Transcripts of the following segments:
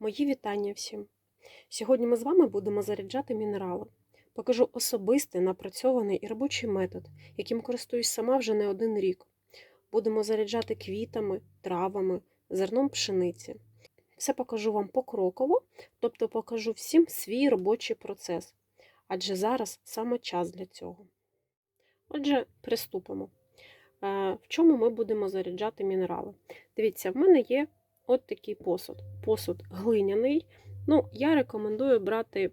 Мої вітання всім! Сьогодні ми з вами будемо заряджати мінерали. Покажу особистий, напрацьований і робочий метод, яким користуюсь сама вже не один рік. Будемо заряджати квітами, травами, зерном пшениці. Все покажу вам покроково, тобто покажу всім свій робочий процес, адже зараз саме час для цього. Отже, приступимо. Е, В чому ми будемо заряджати мінерали? Дивіться, в мене є от такий посуд. Посуд глиняний. Ну, я рекомендую брати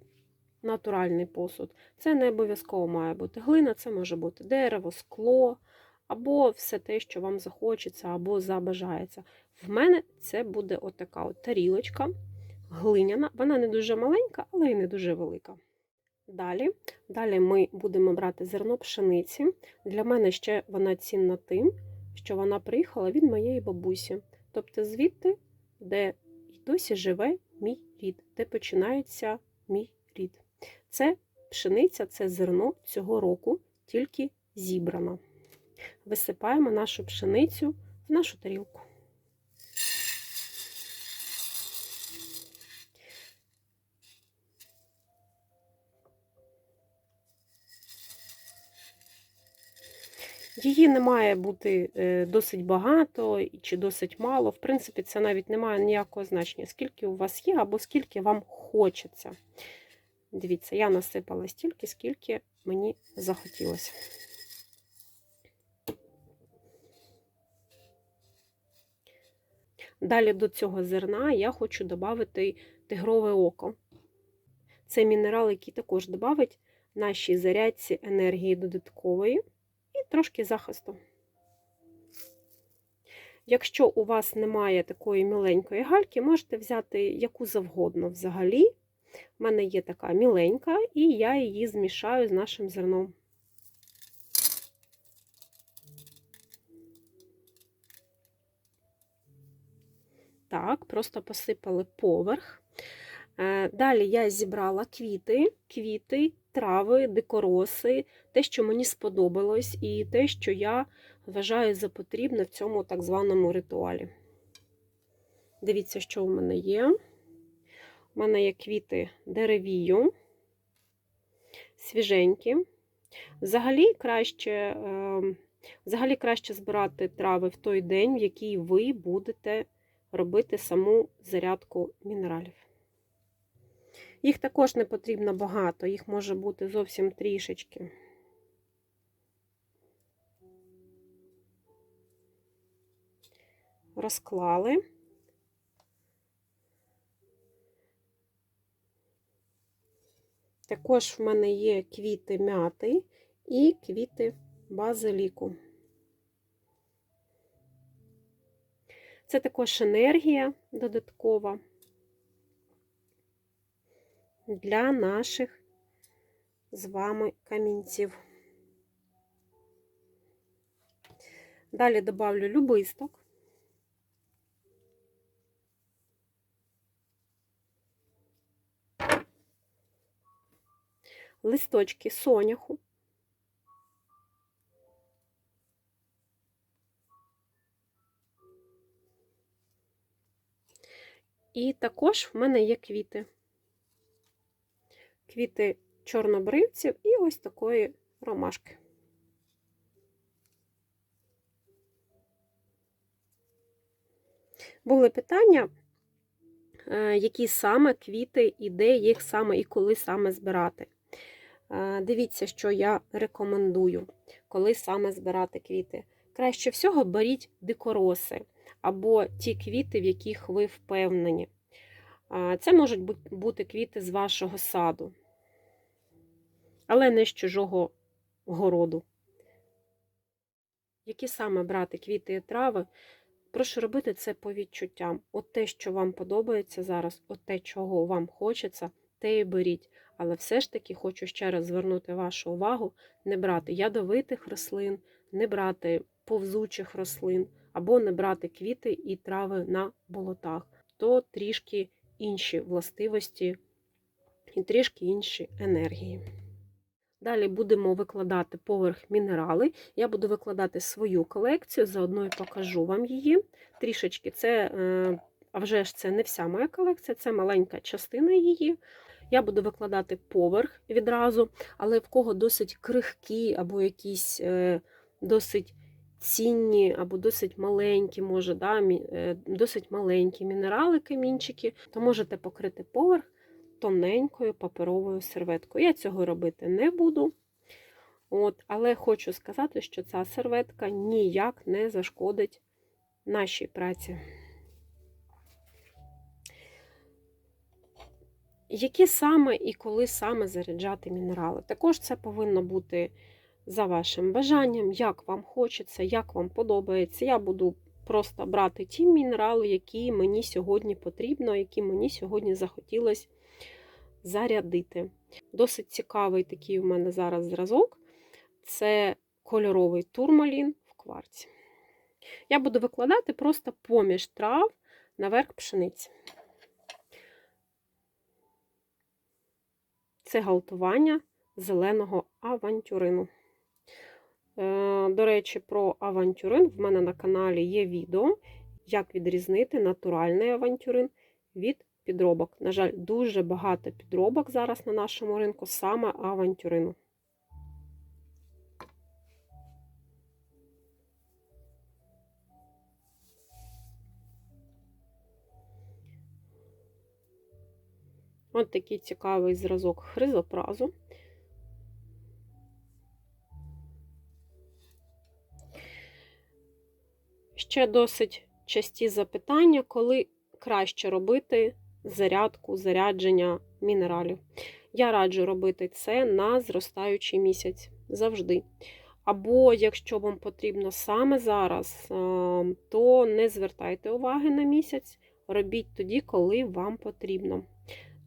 натуральний посуд. Це не обов'язково має бути глина, це може бути дерево, скло, або все те, що вам захочеться, або забажається. В мене це буде отака от тарілочка глиняна. Вона не дуже маленька, але й не дуже велика. Далі, далі ми будемо брати зерно пшениці. Для мене ще вона цінна тим, що вона приїхала від моєї бабусі. Тобто звідти, де й досі живе мій рід, де починається мій рід. Це пшениця, це зерно цього року, тільки зібрано. Висипаємо нашу пшеницю в нашу тарілку. Її не має бути е, досить багато чи досить мало. В принципі, це навіть не має ніякого значення, скільки у вас є, або скільки вам хочеться. Дивіться, я насипала стільки, скільки мені захотілося. Далі до цього зерна я хочу додати тигрове око. Це мінерал, який також додавить нашій зарядці енергії додаткової трошки захисту. Якщо у вас немає такої міленької гальки, можете взяти яку завгодно взагалі. У мене є така міленька, і я її змішаю з нашим зерном. Так, просто посипали поверх. Далі я зібрала квіти, квіти, трави, дикороси, те, що мені сподобалось, і те, що я вважаю за потрібне в цьому так званому ритуалі. Дивіться, що в мене є. У мене є квіти деревію, свіженькі. Взагалі краще, взагалі краще збирати трави в той день, в який ви будете робити саму зарядку мінералів. Їх також не потрібно багато, їх може бути зовсім трішечки. Розклали. Також в мене є квіти мяти і квіти базиліку. Це також енергія додаткова для наших з вами камінців. Далі добавлю любисток. Листочки соняху. І також в мене є квіти. Квіти чорнобривців і ось такої ромашки. Були питання, е, які саме квіти, і де їх саме і коли саме збирати. Е, дивіться, що я рекомендую, коли саме збирати квіти. Краще всього беріть дикороси або ті квіти, в яких ви впевнені. Це можуть бути квіти з вашого саду, але не з чужого городу. Які саме брати квіти і трави, прошу робити це по відчуттям. От те, що вам подобається зараз, от те, чого вам хочеться, те і беріть. Але все ж таки хочу ще раз звернути вашу увагу, не брати ядовитих рослин, не брати повзучих рослин, або не брати квіти і трави на болотах. То трішки інші властивості і трішки інші енергії. Далі будемо викладати поверх мінерали. Я буду викладати свою колекцію, заодно і покажу вам її. Трішечки це а вже ж це не вся моя колекція, це маленька частина її. Я буду викладати поверх відразу, але в кого досить крихкі або якісь е, досить цінні, або досить маленькі, може, да, е, досить маленькі мінерали, камінчики, то можете покрити поверх тоненькою паперовою серветкою. Я цього робити не буду. От, але хочу сказати, що ця серветка ніяк не зашкодить нашій праці. Які саме і коли саме заряджати мінерали? Також це повинно бути за вашим бажанням, як вам хочеться, як вам подобається. Я буду просто брати ті мінерали, які мені сьогодні потрібно, які мені сьогодні захотілося зарядити. Досить цікавий такий у мене зараз зразок це кольоровий турмалін в кварці. Я буду викладати просто поміж трав наверх пшениці. Це галтування зеленого авантюрину. Е, До речі, про авантюрин в мене на каналі є відео, як відрізнити натуральний авантюрин від підробок. На жаль, дуже багато підробок зараз на нашому ринку саме авантюрину. От такий цікавий зразок хризопразу. Ще досить часті запитання, коли краще робити зарядку, зарядження мінералів. Я раджу робити це на зростаючий місяць завжди. Або, якщо вам потрібно саме зараз, то не звертайте уваги на місяць, робіть тоді, коли вам потрібно.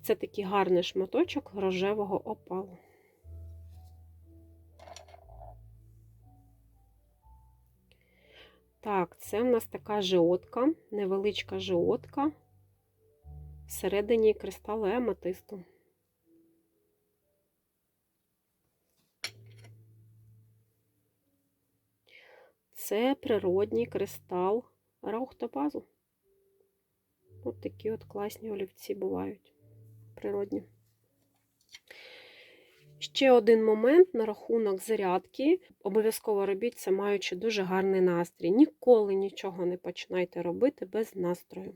Це такий гарний шматочок рожевого опалу. Так, це в нас така жиотка, невеличка жиотка всередині кристалу ематисту. Це природній кристал раухтопазу. От такі от класні олівці бувають природні. Ще один момент на рахунок зарядки. Обов'язково робіть це, маючи дуже гарний настрій. Ніколи нічого не починайте робити без настрою.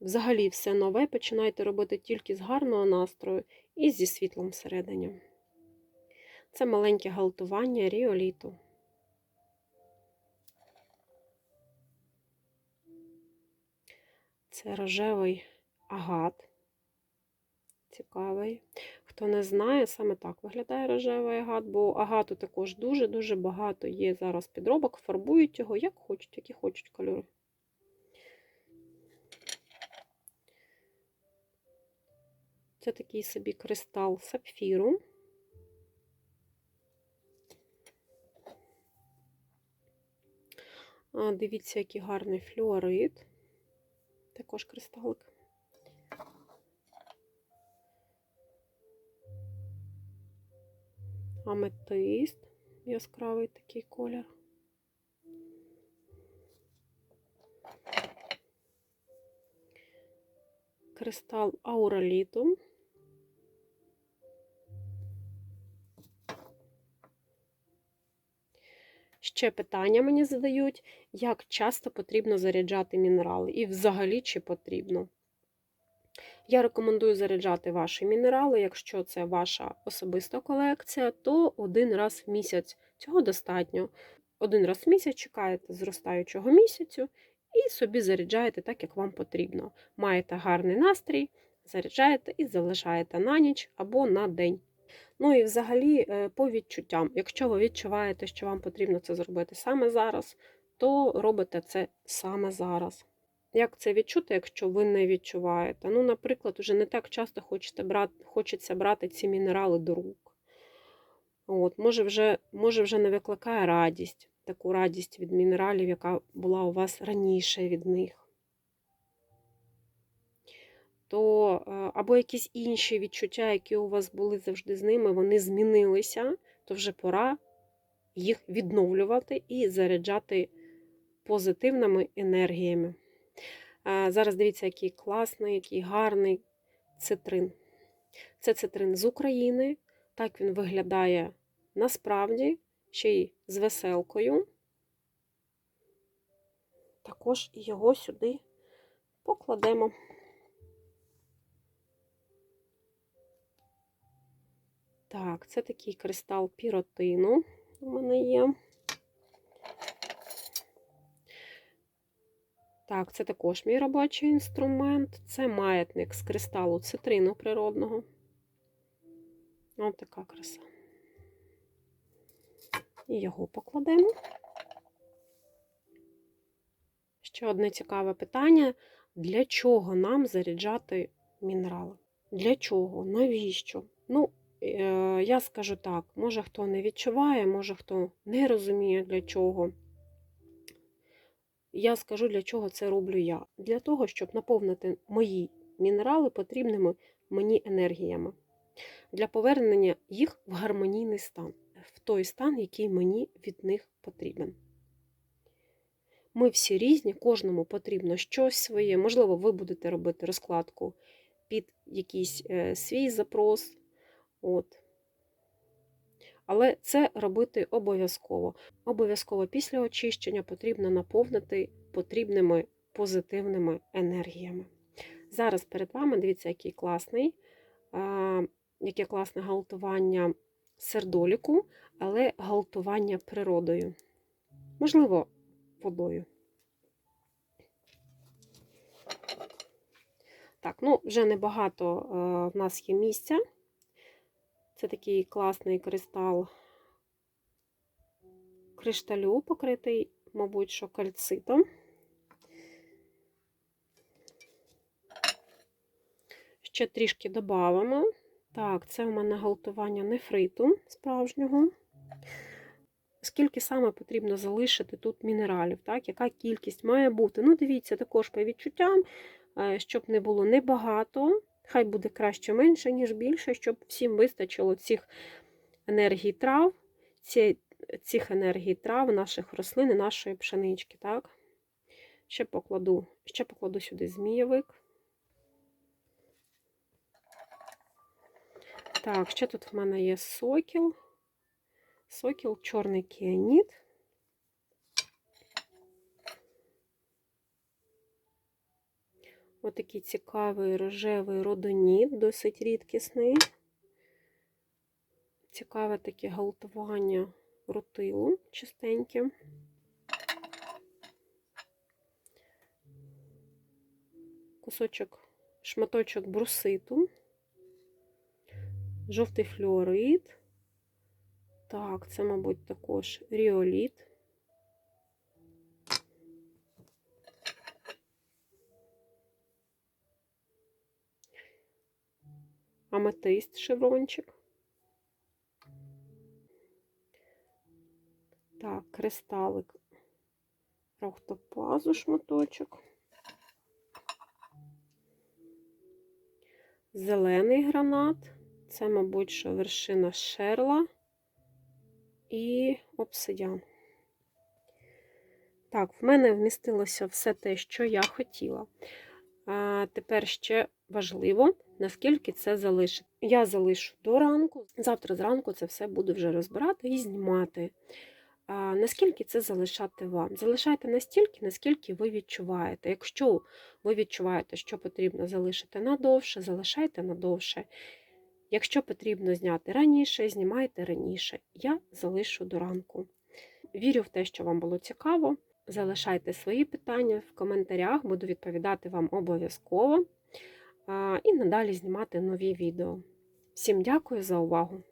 Взагалі, все нове починайте робити тільки з гарного настрою і зі світлом всередині. Це маленьке галтування ріоліту. Це рожевий агат. Цікавий. Хто не знає, саме так виглядає рожевий агат, бо агату також дуже-дуже багато є зараз підробок, фарбують його, як хочуть, які хочуть кольори. Це такий собі кристал сапфіру. А, Дивіться, який гарний флюорит. Також кристалик. Аметист, яскравий такий колір. Кристал аураліту. Ще питання мені задають, як часто потрібно заряджати мінерали і взагалі чи потрібно. Я рекомендую заряджати ваші мінерали, якщо це ваша особиста колекція, то один раз в місяць. Цього достатньо. Один раз в місяць чекаєте зростаючого місяцю і собі заряджаєте так, як вам потрібно. Маєте гарний настрій, заряджаєте і залишаєте на ніч або на день. Ну і взагалі, е, по відчуттям, якщо ви відчуваєте, що вам потрібно це зробити саме зараз, то робите це саме зараз. Як це відчути, якщо ви не відчуваєте? Ну, наприклад, вже не так часто хочете брати, хочеться брати ці мінерали до рук. От, Може, вже, може, вже не викликає радість, таку радість від мінералів, яка була у вас раніше від них. То або якісь інші відчуття, які у вас були завжди з ними, вони змінилися, то вже пора їх відновлювати і заряджати позитивними енергіями. Е, Зараз дивіться, який класний, який гарний цитрин. Це цитрин з України. Так він виглядає насправді, ще й з веселкою. Також його сюди покладемо. Так, це такий кристал піротину у мене є. Так, це також мій робочий інструмент. Це маятник з кристалу цитрину природного. Ось така краса. І його покладемо. Ще одне цікаве питання: для чого нам заряджати мінерали? Для чого? Навіщо? Ну, я скажу так: може хто не відчуває, може хто не розуміє для чого. Я скажу, для чого це роблю я. Для того, щоб наповнити мої мінерали потрібними мені енергіями. Для повернення їх в гармонійний стан, в той стан, який мені від них потрібен. Ми всі різні, кожному потрібно щось своє. Можливо, ви будете робити розкладку під якийсь е, свій запрос. От. Але це робити обов'язково. Обов'язково після очищення потрібно наповнити потрібними позитивними енергіями. Зараз перед вами дивіться, який класний, а, яке класне галтування сердоліку, але галтування природою. Можливо, водою. Так, ну, вже небагато е, в нас є місця. Це такий класний кристал кришталю, покритий, мабуть, що кальцитом. Ще трішки додамо. Так, це у мене галтування нефриту справжнього. Скільки саме потрібно залишити тут мінералів, так? яка кількість має бути? Ну, дивіться, також по відчуттям, щоб не було небагато. Хай буде краще менше, ніж більше, щоб всім вистачило цих енергій трав, цих енергій трав, наших рослин і нашої пшенички. Так? Ще покладу, ще покладу сюди змієвик. Так, ще тут в мене є сокіл. Сокіл, чорний кіаніт. Отакий цікавий рожевий родоніт, досить рідкісний. Цікаве таке галтування рутилу чистеньке. Кусочок, шматочок бруситу, жовтий флюорид. Так, це, мабуть, також ріоліт. Аметист шеврончик. Так, кристалик рохтопазу шматочок. Зелений гранат. Це, мабуть, що вершина шерла і обсидіан. Так, в мене вмістилося все те, що я хотіла. А Тепер ще важливо наскільки це залишити. Я залишу до ранку, завтра зранку це все буду вже розбирати і знімати. А, Наскільки це залишати вам? Залишайте настільки, наскільки ви відчуваєте. Якщо ви відчуваєте, що потрібно залишити надовше, залишайте надовше. Якщо потрібно зняти раніше, знімайте раніше. Я залишу до ранку. Вірю в те, що вам було цікаво. Залишайте свої питання в коментарях, буду відповідати вам обов'язково і надалі знімати нові відео. Всім дякую за увагу!